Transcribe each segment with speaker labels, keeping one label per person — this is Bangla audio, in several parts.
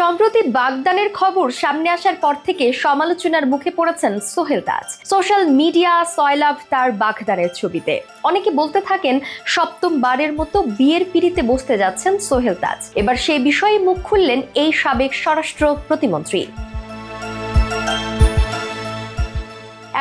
Speaker 1: সম্প্রতি বাগদানের খবর সামনে আসার পর থেকে সমালোচনার মুখে পড়েছেন সোহেল তাজ সোশ্যাল মিডিয়া সয়লাভ তার বাগদানের ছবিতে। অনেকে বলতে থাকেন, সপ্তম বারের মতো বিয়ের পিড়িতে বসতে যাচ্ছেন সোহেল তাজ এবার সেই বিষয়ে মুখ খুললেন এই সাবেক স্বরাষ্ট্র প্রতিমন্ত্রী।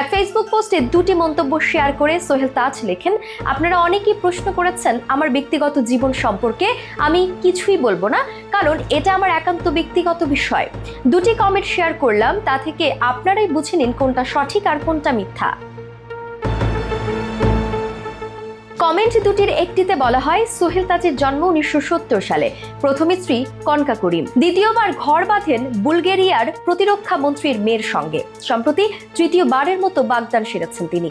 Speaker 1: এক ফেসবুক পোস্টে দুটি মন্তব্য শেয়ার করে সোহেল তাজ লেখেন, আপনারা অনেকেই প্রশ্ন করেছেন আমার ব্যক্তিগত জীবন সম্পর্কে, আমি কিছুই বলব না। কারণ এটা আমার একান্ত ব্যক্তিগত বিষয়। দুটি কমেন্ট শেয়ার করলাম, তা থেকে আপনারাই বুঝে নিন কোনটা সঠিক আর কোনটা মিথ্যা। কমেন্ট দুটির একটিতে বলা হয়, সোহেল তাজের জন্ম উনিশশো সত্তর সালে। প্রথম স্ত্রী কনকা করিম। দ্বিতীয়বার ঘর বাঁধেন বুলগেরিয়ার প্রতিরক্ষা মন্ত্রীর মেয়ের সঙ্গে। সম্প্রতি তৃতীয়বারের মতো বাগদান সেরেছেন তিনি।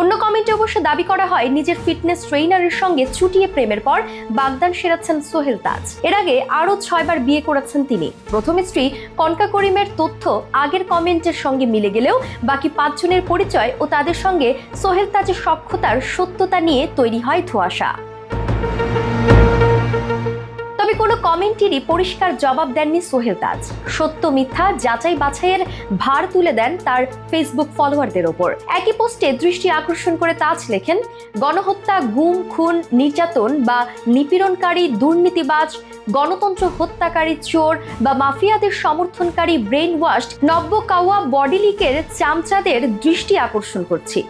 Speaker 1: অন্য কমেন্টে অবশ্য দাবি করা হয়, নিজের ফিটনেস ট্রেইনারের সঙ্গে চুটিয়ে প্রেমের পর বাগদান সেরাচ্ছেন সোহেল তাজ। এর আগে আরও ছয়বার বিয়ে করেছেন তিনি। প্রথম স্ত্রী কনকা করিমের তথ্য আগের কমেন্টের সঙ্গে মিলে গেলেও বাকি পাঁচজনের পরিচয় ও তাদের সঙ্গে সোহেল তাজের সক্ষতার সত্যতা নিয়ে তৈরি হয় ধোঁয়াশা। কমেন্টেরই পরিষ্কার জবাব দেননি সোহেল তাজ। সত্য মিথ্যা যাচাই বাছাইয়ের ভার তুলে দেন তার ফেসবুক ফলোয়ারদের ওপর। একই পোস্টে দৃষ্টি আকর্ষণ করে তাজ লেখেন, গণহত্যা, গুম, খুন, নির্যাতন বা নিপীড়নকারী, দুর্নীতিবাজ, গণতন্ত্র হত্যাকারী, চোর বা মাফিয়াদের সমর্থনকারী ব্রেন ওয়াশ নব্য কাওয়া বডি লিকের চামচাদের দৃষ্টি আকর্ষণ করছি।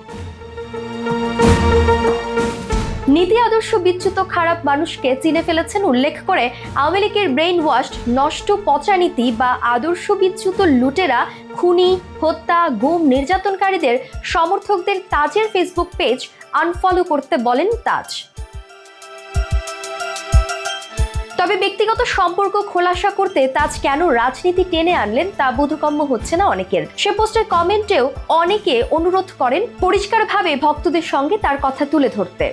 Speaker 1: নীতি আদর্শ বিচ্যুত খারাপ মানুষকে চিনে ফেলেছেন উল্লেখ করে আওয়ামী লীগের ব্রেইন ওয়াশ নষ্ট পচা নীতি বা আদর্শ বিচ্যুত লুটেরা, খুনি, হত্যা, গুম নির্যাতনকারীদের সমর্থকদের তাজের ফেসবুক পেজ আনফলো করতে বলেন তাজ। তবে ব্যক্তিগত সম্পর্ক খোলাসা করতে তাজ কেন রাজনীতি টেনে আনলেন তা বোধগম্য হচ্ছে না অনেকের। সে পোস্টের কমেন্টেও অনেকে অনুরোধ করেন পরিষ্কারভাবে ভক্তদের সঙ্গে তার কথা তুলে ধরতে।